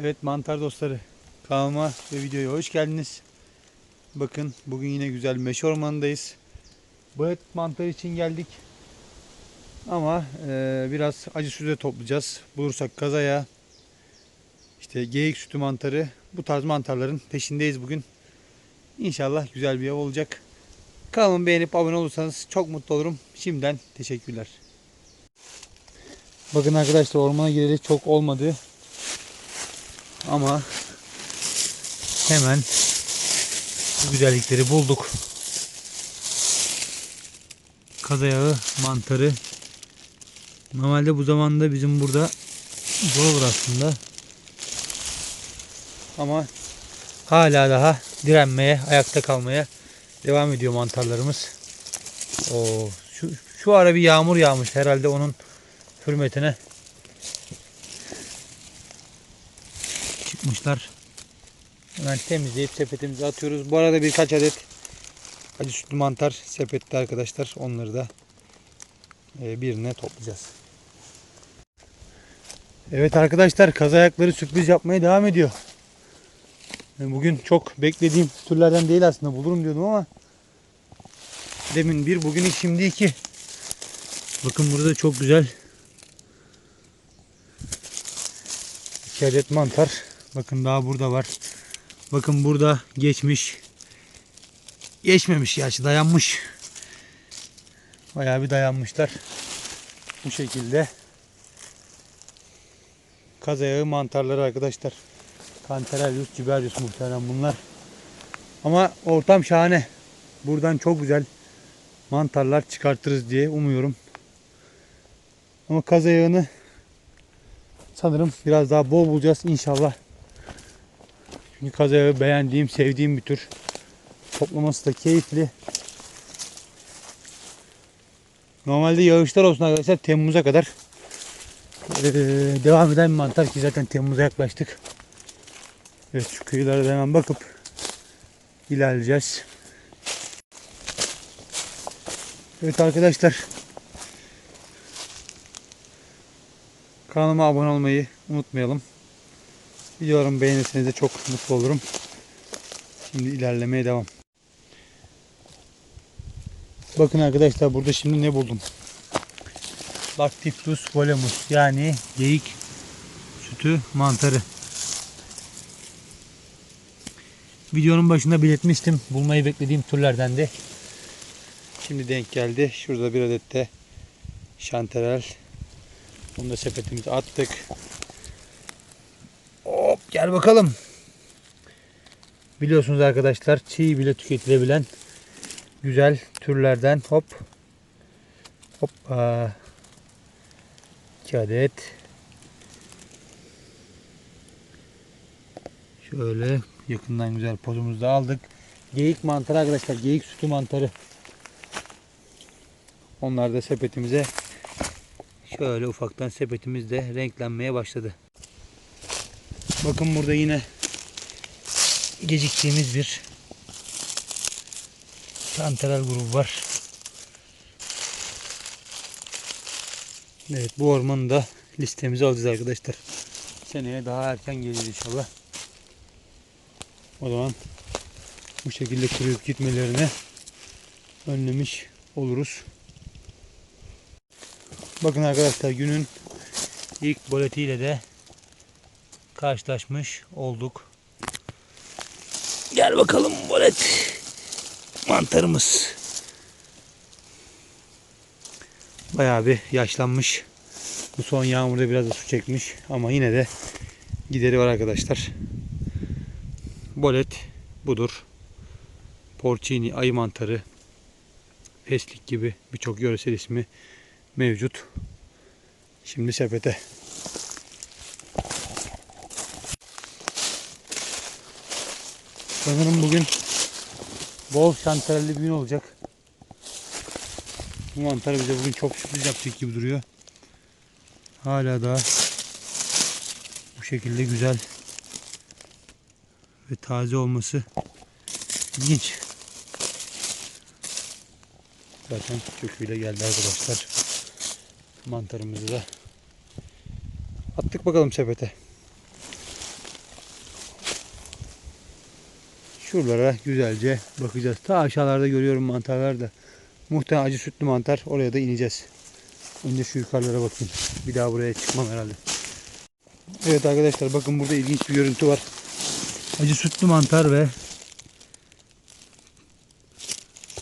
Evet mantar dostları kanalıma ve videoya hoş geldiniz. Bakın bugün yine güzel meşe ormanındayız. Et mantar için geldik. Ama e, biraz acı süze toplayacağız. Bulursak kazaya işte geyik sütü mantarı bu tarz mantarların peşindeyiz bugün. İnşallah güzel bir av olacak. Kanalımı beğenip abone olursanız çok mutlu olurum. Şimdiden teşekkürler. Bakın arkadaşlar ormana gireli çok olmadı. Ama hemen bu güzellikleri bulduk. Kazayağı mantarı. Normalde bu zamanda bizim burada zor olur aslında. Ama hala daha direnmeye, ayakta kalmaya devam ediyor mantarlarımız. Oo, şu, şu ara bir yağmur yağmış herhalde onun hürmetine. Çıkmışlar. Hemen temizleyip sepetimize atıyoruz. Bu arada birkaç adet acı sütlü mantar sepette arkadaşlar. Onları da e, birine toplayacağız. Evet arkadaşlar kaz ayakları sürpriz yapmaya devam ediyor. E, Bugün çok beklediğim türlerden değil aslında bulurum diyordum ama demin bir bugün şimdi iki. Bakın burada çok güzel iki adet mantar. Bakın daha burada var. Bakın burada geçmiş. Geçmemiş gerçi dayanmış. Bayağı bir dayanmışlar. Bu şekilde. Kaz ayağı mantarları arkadaşlar. Cantarellus ciberius muhtemelen bunlar. Ama ortam şahane. Buradan çok güzel mantarlar çıkartırız diye umuyorum. Ama kaz ayağını sanırım biraz daha bol bulacağız inşallah. Çünkü kazayağı beğendiğim, sevdiğim bir tür. Toplaması da keyifli. Normalde yağışlar olsun arkadaşlar Temmuz'a kadar eee, devam eden bir mantar ki zaten Temmuz'a yaklaştık. Evet şu kıyılara hemen bakıp ilerleyeceğiz. Evet arkadaşlar kanalıma abone olmayı unutmayalım. Videolarımı beğenirseniz de çok mutlu olurum. Şimdi ilerlemeye devam. Bakın arkadaşlar burada şimdi ne buldum. Lactiflus volemus yani geyik sütü mantarı. Videonun başında belirtmiştim. Bulmayı beklediğim türlerden de. Şimdi denk geldi. Şurada bir adet de şanterel. Bunu da sepetimize attık. Gel bakalım. Biliyorsunuz arkadaşlar çiğ bile tüketilebilen güzel türlerden hop hop aa, iki adet şöyle yakından güzel pozumuzu da aldık. Geyik mantarı arkadaşlar geyik sütü mantarı. Onlar da sepetimize şöyle ufaktan sepetimizde renklenmeye başladı. Bakın burada yine geciktiğimiz bir santaral grubu var. Evet bu ormanı da listemize alacağız arkadaşlar. Seneye daha erken gelir inşallah. O zaman bu şekilde kuruyup gitmelerini önlemiş oluruz. Bakın arkadaşlar günün ilk boletiyle de karşılaşmış olduk. Gel bakalım bolet. Mantarımız. Bayağı bir yaşlanmış. Bu son yağmurda biraz da su çekmiş. Ama yine de gideri var arkadaşlar. Bolet budur. Porcini, ayı mantarı, peslik gibi birçok yöresel ismi mevcut. Şimdi sepete. Sanırım bugün bol şantarelli bir gün olacak. Bu mantar bize bugün çok sürpriz yapacak gibi duruyor. Hala daha bu şekilde güzel ve taze olması ilginç. Zaten köküyle geldi arkadaşlar. Mantarımızı da attık bakalım sepete. Şuralara güzelce bakacağız. Ta aşağılarda görüyorum mantarlar da. Muhtemelen acı sütlü mantar. Oraya da ineceğiz. Önce şu yukarılara bakayım. Bir daha buraya çıkmam herhalde. Evet arkadaşlar bakın burada ilginç bir görüntü var. Acı sütlü mantar ve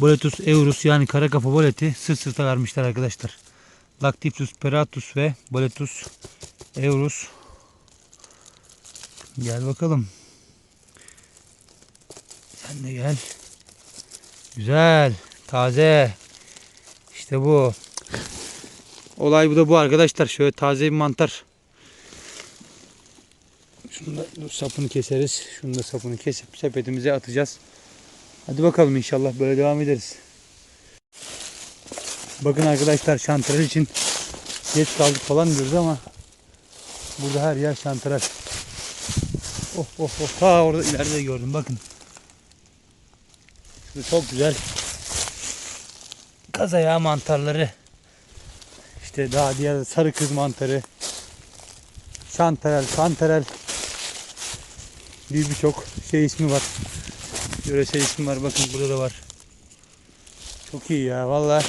Boletus eurus yani kara kafa boleti sırt sırta vermişler arkadaşlar. Lactipus peratus ve Boletus eurus. Gel bakalım. Sen de gel. Güzel. Taze. İşte bu. Olay bu da bu arkadaşlar. Şöyle taze bir mantar. Şunu da sapını keseriz. Şunu da sapını kesip sepetimize atacağız. Hadi bakalım inşallah böyle devam ederiz. Bakın arkadaşlar şantral için geç kaldık falan diyoruz ama burada her yer şantral. Oh oh oh. Ta orada ileride gördüm bakın. Çok güzel kaz ayağı mantarları. İşte daha diğer sarı kız mantarı. Şantarel, şantarel. Bir birçok şey ismi var. Yöresel ismi var. Bakın burada da var. Çok iyi ya vallahi.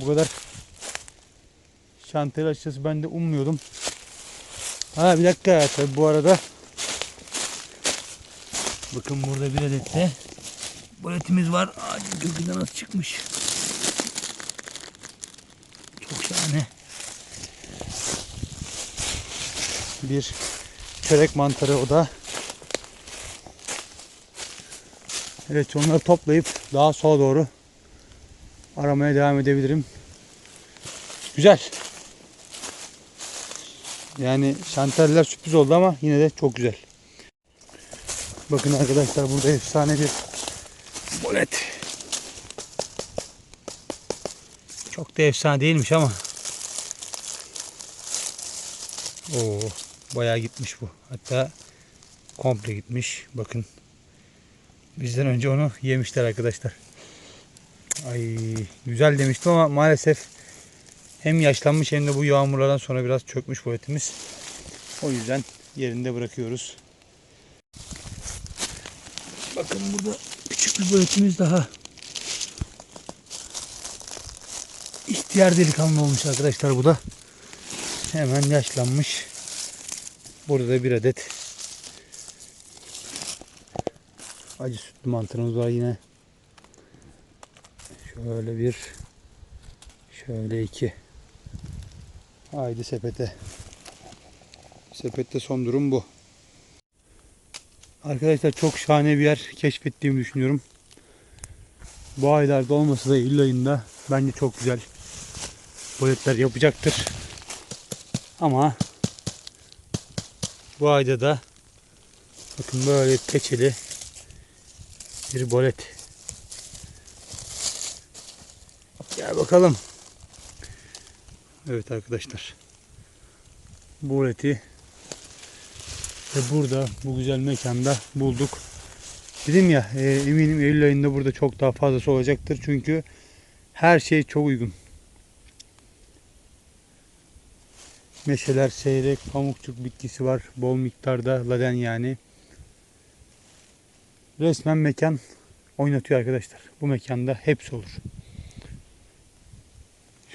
Bu kadar şantel açıkçası ben de ummuyordum. Ha bir dakika tabi bu arada bakın burada bir adet de boletimiz var. Ağacın kökünden nasıl çıkmış. Çok şahane. Bir çörek mantarı o da. Evet onları toplayıp daha sola doğru aramaya devam edebilirim. Güzel. Yani şanteller sürpriz oldu ama yine de çok güzel. Bakın arkadaşlar burada efsane bir bolet. Çok da efsane değilmiş ama. Oo, bayağı gitmiş bu. Hatta komple gitmiş. Bakın. Bizden önce onu yemişler arkadaşlar. Ay güzel demiştim ama maalesef hem yaşlanmış hem de bu yağmurlardan sonra biraz çökmüş bu etimiz. O yüzden yerinde bırakıyoruz. Bakın burada bir boyutimiz daha. İhtiyar delikanlı olmuş arkadaşlar bu da. Hemen yaşlanmış. Burada da bir adet acı sütlü mantarımız var yine. Şöyle bir şöyle iki. Haydi sepete. Sepette son durum bu. Arkadaşlar çok şahane bir yer keşfettiğimi düşünüyorum. Bu aylarda olmasa da Eylül ayında bence çok güzel boyutlar yapacaktır. Ama bu ayda da bakın böyle peçeli bir bolet. Gel bakalım. Evet arkadaşlar. Boleti ve burada bu güzel mekanda bulduk. Dedim ya e, eminim Eylül ayında burada çok daha fazlası olacaktır. Çünkü her şey çok uygun. Meşeler seyrek, pamukçuk bitkisi var. Bol miktarda laden yani. Resmen mekan oynatıyor arkadaşlar. Bu mekanda hepsi olur.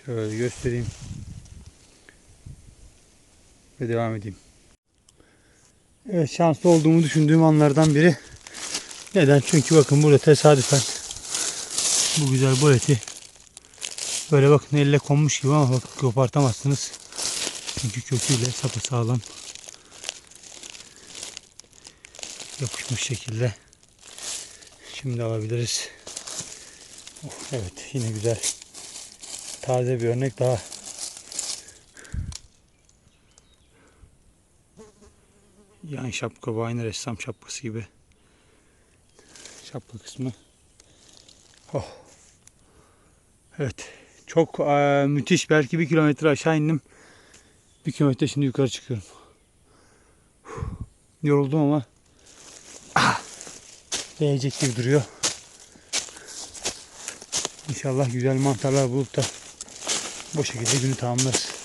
Şöyle göstereyim. Ve devam edeyim. Evet şanslı olduğumu düşündüğüm anlardan biri. Neden? Çünkü bakın burada tesadüfen bu güzel boleti böyle bakın elle konmuş gibi ama bakın kopartamazsınız. Çünkü köküyle sapasağlam yapışmış şekilde. Şimdi alabiliriz. Oh, evet yine güzel. Taze bir örnek daha. Yan şapka bu aynı ressam şapkası gibi. Şapka kısmı. Oh. Evet. Çok eee, müthiş. Belki bir kilometre aşağı indim. Bir kilometre şimdi yukarı çıkıyorum. Yoruldum ama ah, değecek gibi duruyor. İnşallah güzel mantarlar bulup da bu şekilde günü tamamlarız.